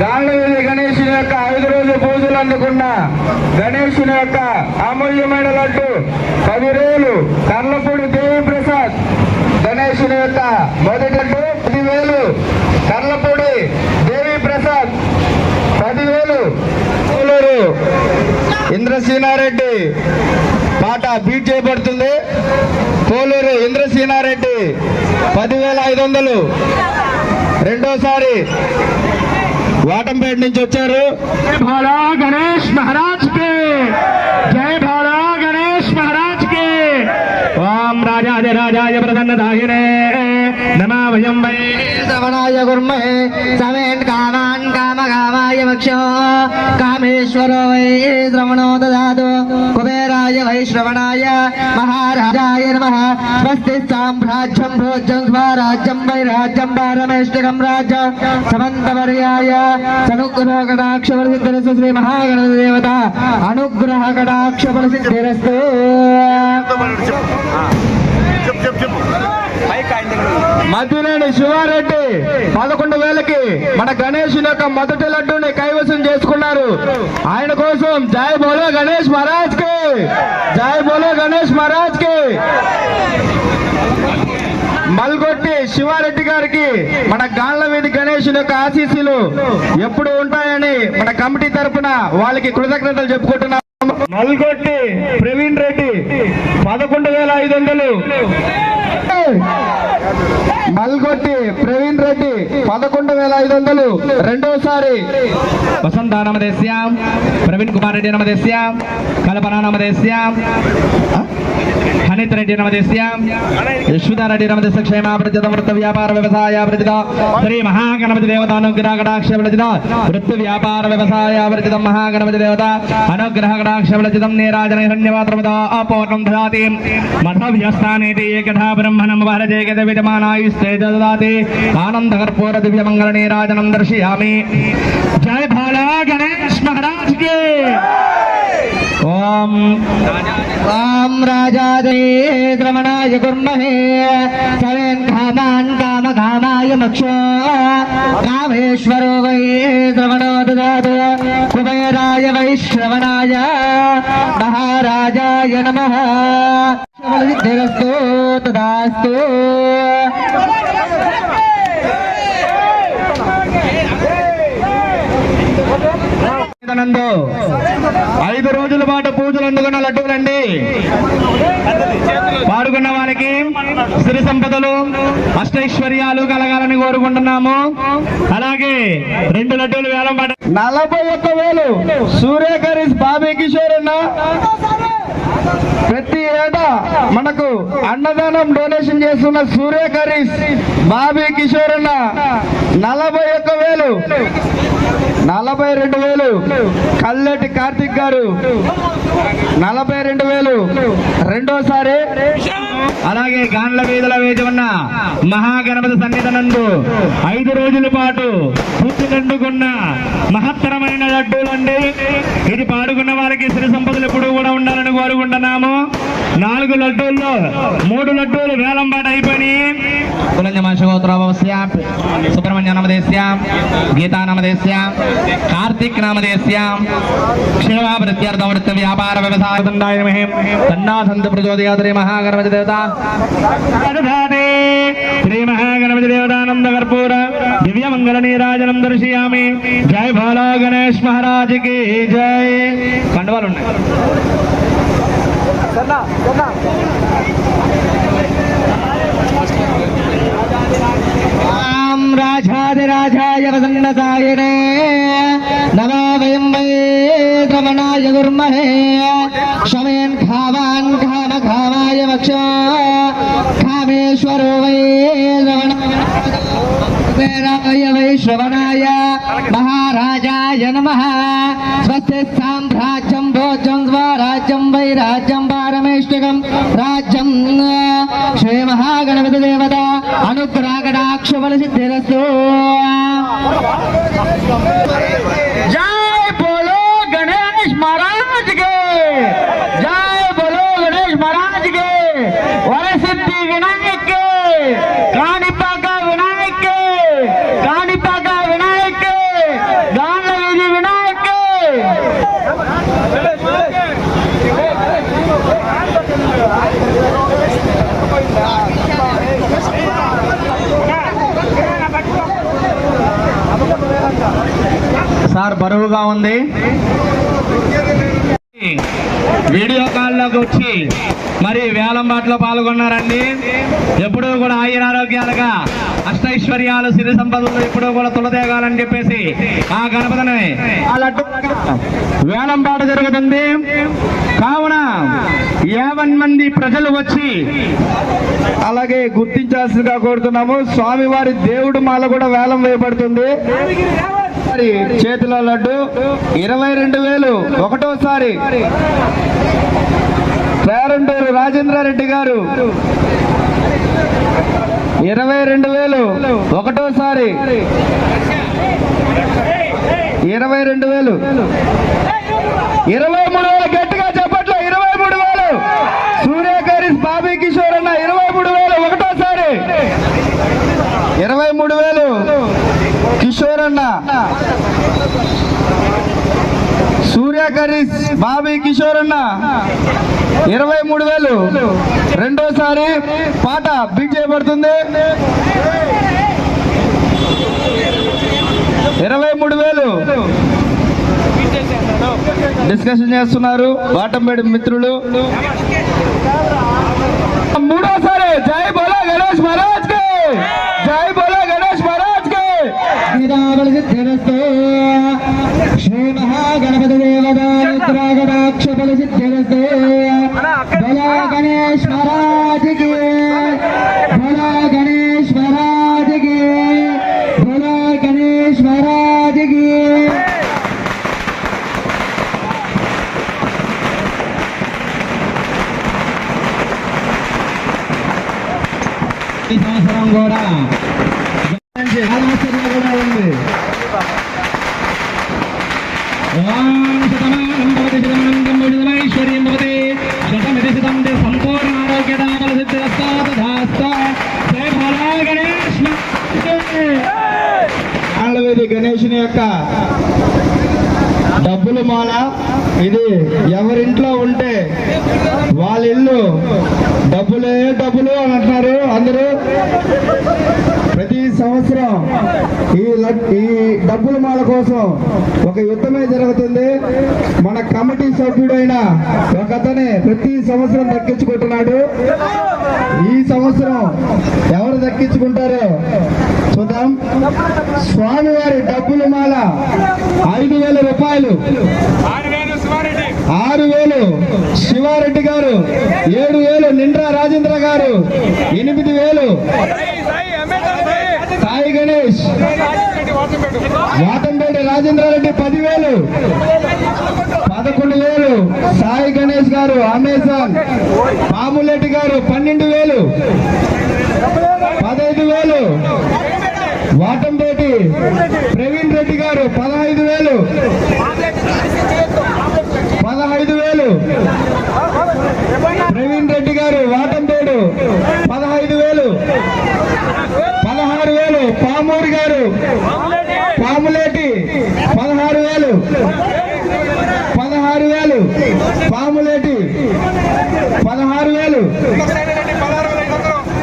గాండ్లవేలి గణేశుని యొక్క ఐదు రోజుల పూజలు అందుకున్న గణేశుని యొక్క అమూల్యమైన లడ్డు పది రోజులు కర్లపూడి దేవిప్రసాద్. గణేశుని యొక్క మొదటి లడ్డు పదివేలు కర్లపూడి దేవి ప్రసాద్ పదివేలు ఇంద్రసీనారెడ్డి పాట బీట్ చేయబడుతుంది. పోలూరు ఇంద్రసీనారెడ్డి పదివేల ఐదు వందలు. రెండోసారి వాటంపేట నుంచి వచ్చారు. భాలా గణేష్ మహారాజ్ కే. జై భాలా గణేష్ మహారాజ్ కే. రాజా రాజాది ప్రధాన ప్రసన్న దాహినే. दाहिने नमा वयं वै श्रवणाय कुर्महे समेन् कामान् कामकामाय वक्षो कामेश्वरो वै श्रवणो ददातु कुबेराय वै श्रवणाय महाराजाय नमः स्वस्ति साम्राज्यं भोज्यं स्वराज्यं वै राज्यं पारमेष्टिकं राज्य समन्तवर्याय सनुग्रहकटाक्षबलसिद्धिरस्तु श्रीमहागणदेवता अनुग्रहकटाक्षबलसिद्धिरस्तु మధ్యనేని శివారెడ్డి పదకొండు వేలకి మన గణేష్ యొక్క మొదటి లడ్డూని కైవసం చేసుకున్నారు. ఆయన కోసం జై బోలో గణేష్ మహారాజ్కి జై బోలో గణేష్ మహారాజ్కి మల్గొట్టి శివారెడ్డి గారికి మన గాండ్ల వీధి గణేష్ యొక్క ఆశీస్సులు ఎప్పుడు ఉంటాయని మన కమిటీ తరఫున వాళ్ళకి కృతజ్ఞతలు చెప్పుకుంటున్నాం. మల్గొట్టి ప్రవీణ్ రెడ్డి పదకొండు వేల ఐదు వందలు. మల్గొట్టి ప్రవీణ్ రెడ్డి పదకొండు వేల ఐదు వందలు. రెండోసారి వసంత నమదేశ్యాం ప్రవీణ్ కుమార్ రెడ్డి నమదేశ్యాం కల్పన నమదేశ్యాం హనిత్ రెడ్డి నమదేశ్యాం యశ్వదారెడ్డి నమదేశ క్షేమాభివృద్ధి వృత్త వ్యాపార వ్యవసాయ శ్రీ మహాగణపతి దేవత అనుగ్రహ విలజిత వృత్తి వ్యాపార వ్యవసాయ మహాగణపతి దేవత అనుగ్రహ కటాక్ష నీరాజన హిరణ్యపాత్రమద అపూర్ణం దదాతి మఠవ్యస్థానేతి ఏకథా బ్రహ్మణం. ధ్యానం భారజేగత విజమానాయుస్తే దాతే ఆనంద కర్పూర దివ్య మంగళ నీరాజనం దర్శయామి జయ భాలా గణేష్ మహారాజ్ కే ఓం రాం రాజాదే రమణాయ గుర్మహే సవేన్ కామాన్ కామ కామాయ మక్ష రామేశ్వరో వై రమణో వై శ్రవణాయ మహారాజాయ నమ ఐదు రోజుల పాటు పూజలు అందుకున్న లడ్డూలండి. పాడుకున్న వారికి సిరి సంపదలు అష్టైశ్వర్యాలు కలగాలని కోరుకుంటున్నాము. అలాగే రెండు లడ్డూలు వేలం పాట నలభై ఒక్క వేలు. సూర్యకరీష్ బాబీ కిషోర్ అన్న. ప్రతి అన్నదానం డొనేషన్ చేస్తున్న సూర్య కరీస్ బాబీ కిషోర్ అన్న నలభై ఒక్క వేలు నలభై రెండు వేలు. కల్లెటి కార్తిక్ గారు నలభై రెండు వేలు. రెండోసారి అలాగే గాండ్ల వీధుల వేచి ఉన్న మహాగణపతి సన్నిధనందు ఐదు రోజుల పాటు పూర్తికండుకున్న మహత్తరమైన లడ్డూలండి ఇది పాడుకున్న వారికి సిరి సంపదలు ఎప్పుడు కూడా ఉండాలని కోరుకుంటున్నాము. నాలుగు లడ్డూల్లో మూడు లడ్డూలు వేలం పాట అయిపోయినాయి. కులంజమాశగోత్రవస్యాం సుబ్రహ్మణ్య నామదేశ్యాం గీతా నామదేశ్యాం కార్తిక్ నామదేశ్యాం క్షేమాభివృద్ధ్యర్థ వృత్త వ్యాపార వ్యవసాయ దండాయ మహిం ప్రచోదయాత్రి మహాగణపతి దేవత. శ్రీ మహాగణపతి దేవతానంద కర్పూర దివ్య మంగళ నీరాజనం దర్శయామి. జై భాలా గణేష్ మహారాజ్కి జై. కండవాలు ఉన్నాయి. రాజాదిరాజాయ ప్రసన్నసాయనే నమో వయం వై రమణాయ గుర్మహే. శమేన్ ఖావాన్ ఖామ ఖామాయ వక్ష ఖామేశ్వరో వై రమణ కుబేరాయ వైశ్రవణాయ మహారాజాయ నమ స్వస్తి సామ్రాజ్యం భోజం స్వరాజ్యం వైరాజ్యం పారమేష్టికం రాజ్యం శ్రీ మహాగణపతి దేవత అనుగ్రహ కటాక్ష బరువుగా ఉంది. వీడియో కాల్లోకి వచ్చి మరి వేలం పాటలో పాల్గొన్నారండి. ఎప్పుడూ కూడా ఆయురారోగ్యాలుగా అష్టైశ్వర్యాలు సిరి సంపదలు ఎప్పుడూ కూడా తులదేగాలని చెప్పేసి ఆ గణపతిని వేలంబాట జరుగుతుంది. కావున యావన్ మంది ప్రజలు వచ్చి అలాగే గుర్తించాల్సిందిగా కోరుతున్నాము. స్వామివారి దేవుడు మాల కూడా వేలం వేయబడుతుంది. మరి చేతిలో లడ్డు ఇరవై రెండు వేలు. ఒకటోసారి పేరంటూరు రాజేంద్రారెడ్డి గారు ఇరవై రెండు వేలు. ఒకటోసారి ఇరవై రెండు వేలు. ఇరవై మూడు వేలు. గట్టిగా చెప్పట్లో. ఇరవై మూడు వేలు. సూర్యకారి బాబీ కిషోర్ అన్న ఇరవై మూడు వేలు. ఒకటోసారి ఇరవై మూడు వేలు. కిషోర్ అన్న. సూర్యకరీస్ బాబీ కిషోర్ అన్న. ఇరవై మూడు వేలు. రెండోసారి పాట బిగ్ చేయబడుతుంది. ఇరవై మూడు వేలు. డిస్కషన్ చేస్తున్నారు వాటంపేట మిత్రులు. మూడోసారి జై బోలా గణేష్ మహారాజ్ జై బోలా గణేష్ సిద్ధిరస్తు శ్రీ మహాగణపతి దేవతాక్ష బల సిద్ధిరస్తు గణేష్ మహారాజ్కి గణేష్ గణేష్ ఈ సంవత్సరం కూడా ఆలోచన కూడా శతమితి శతం సంపూర్ణ ఆరోగ్యదామల గణేషుని యొక్క డబ్బులు మాల ఇది ఎవరింట్లో ఉంటే వాళ్ళ ఇల్లు డబ్బులే డబ్బులు అని అంటున్నారు అందరూ. ప్రతి సంవత్సరం ఈ ఈ డబ్బుల మాల కోసం ఒక యుద్ధమే జరుగుతుంది. మన కమిటీ సభ్యుడైన ఒక అతనే ప్రతి సంవత్సరం దక్కించుకుంటున్నాడు. ఈ సంవత్సరం ఎవరు దక్కించుకుంటారో చూద్దాం. స్వామివారి డబ్బుల మాల ఐదు వేల రూపాయలు. ఆరు వేలు శివారెడ్డి గారు ఏడు వేలు నిండ్రా రాజేంద్ర గారు ఎనిమిది వేలు సాయి గణేష్ వాటంపేటి రాజేంద్రారెడ్డి పదివేలు పదకొండు వేలు సాయి గణేష్ గారు అమెజాన్ పాములెడ్డి గారు పన్నెండు వేలు పదహైదు వేలు వాటంపేటి ప్రవీణ్ రెడ్డి గారు పదహైదు వేలు పదహైదు వేలు ప్రవీణ్ రెడ్డి గారు వాటంపేడు పదహైదు వేలు. పదహారు వేలు. పామూరి గారు పాములేటి పదహారు వేలు పదహారు వేలు పాములేటి పదహారు వేలు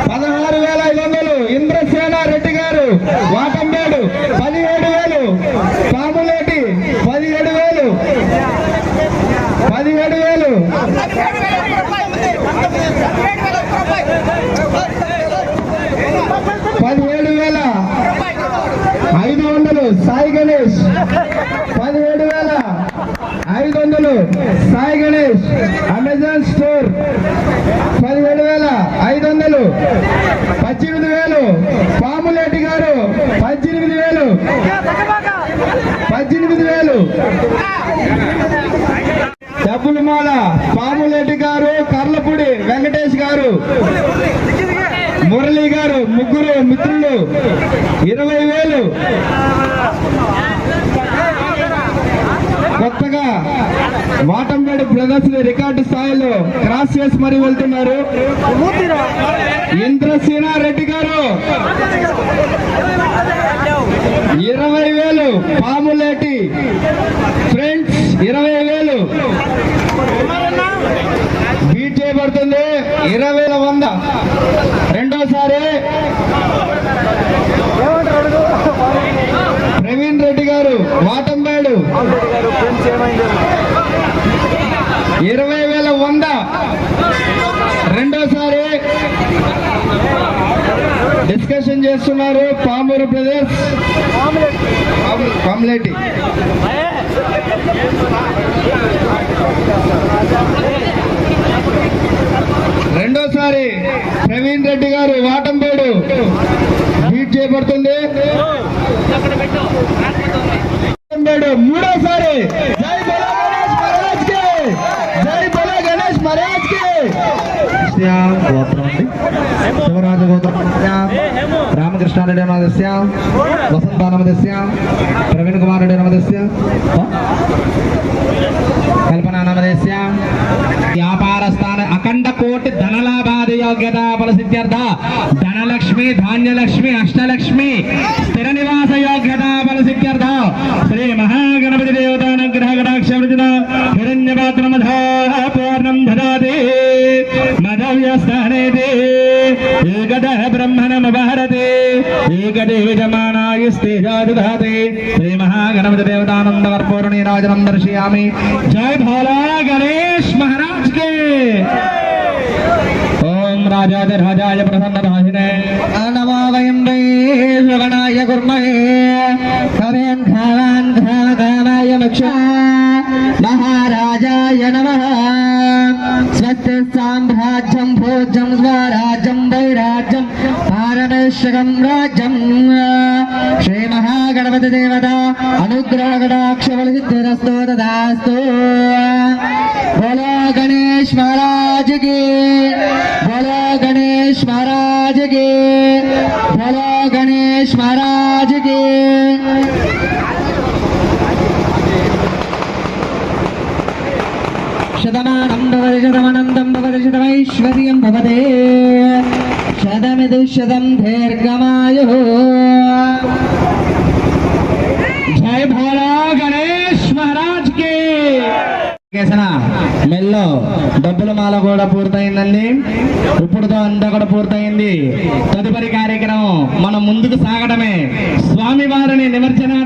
పదహారు వేల ఐదు వందలు ఇంద్రసేన రెడ్డి గారు వాటంబేడు పదిహేడు వేలు పాములేటి పదిహేడు వేలు పదిహేడు వేలు పదిహేడు వేల ఐదు వందలు సాయి గణేష్ పదిహేడు వేల ఐదు వందలు సాయి గణేష్ అమెజాన్ స్టోర్ పదిహేడు వేల ఐదు వందలు పద్దెనిమిది వేలు పాములేటి గారు పద్దెనిమిది వేలు పద్దెనిమిది డబ్బులమాల పాములెడ్డి గారు కర్లపూడి వెంకటేష్ గారు మురళి గారు ముగ్గురు మిత్రులు ఇరవై వేలు. కొత్తగా వాటంపేడు బ్రదర్స్ రికార్డు స్థాయిలో క్రాస్ చేసి మరీ వెళ్తున్నారు. ఇంద్రసేన రెడ్డి గారు. ఇరవై వేలు పాములేటి. ఫ్రెండ్స్ ఇరవై వేలు బీట్ చేయబడుతుంది. ఇరవై వేల వంద. రెండోసారి. ప్రవీణ్ రెడ్డి గారు వాటంబేడు ఇరవై వేల వంద. డిస్కషన్ చేస్తున్నారు పామూరు బ్రదర్స్. పాములేటి. రెండోసారి ప్రవీణ్ రెడ్డి గారు వాటంపేడు. బీట్ చేయబడుతుంది వాటంబేడు మూడోసారి. జై బోలో గణేష్ మహారాజ్ జై బోలో గణేష్ మహారాజ్కి రామకృష్ణారెడ్డి నమదస్య వసంత నమదస్య ప్రవీణ్ కుమార్ రెడ్డి యోగ్యత యోగ్యత ఫలసిద్ధ్యర్థ. ధనలక్ష్మి ధాన్యలక్ష్మి అష్టలక్ష్మి స్థిర నివాస యోగ్యత ఫలసిద్ధ్యర్థ. శ్రీ మహాగణపతి దేవతానుగ్రహ కటాక్ష హిరణ్యపాత్రమధా పూర్ణం దదాతి మదవ్యస్థానేతి ఏకద బ్రహ్మణమభారతే ఏకదే విజమానాయ స్థిరాది జాదుఘాతే శ్రీ మహాగణపతి దేవతానంద కర్పూరణి రాజనం దర్శయామి జయ భోలా గణేష్ మహారాజ్ కే! രാജാതിരാജായ പ്രസന്നരാജിനെ നമാവയംബൈഗണായ കുർമ്മേ കവേൻ ധാവാൻ ധാവകാമായ മക്ഷ മഹാരാജായ നമ സ്വസ്തി സാമ്രാജ്യം ഭോജം സ്വരാജ്യം വൈരാജ്യം പാരമേശ്വരം രാജ്യം శ్రీ మహాగణపతి దేవత అనుగ్రహ గడాక్షరస్తో దాస్తు బోలో గణేష్ మహారాజుకి బోలో गणेश महाराज के बोलो गणेश महाराज के शतमानं भवति शतमनन्दं भवति शतमैश्वर्यं भवते शतमिति शतं दीर्घमायुः जय भारत మెల్లో డబ్బుల మాల కూడా పూర్తయిందండి. ఇప్పుడుతో అంతా కూడా పూర్తయింది. తదుపరి కార్యక్రమం మనం ముందుకు సాగడమే స్వామి వారిని నిమజ్జన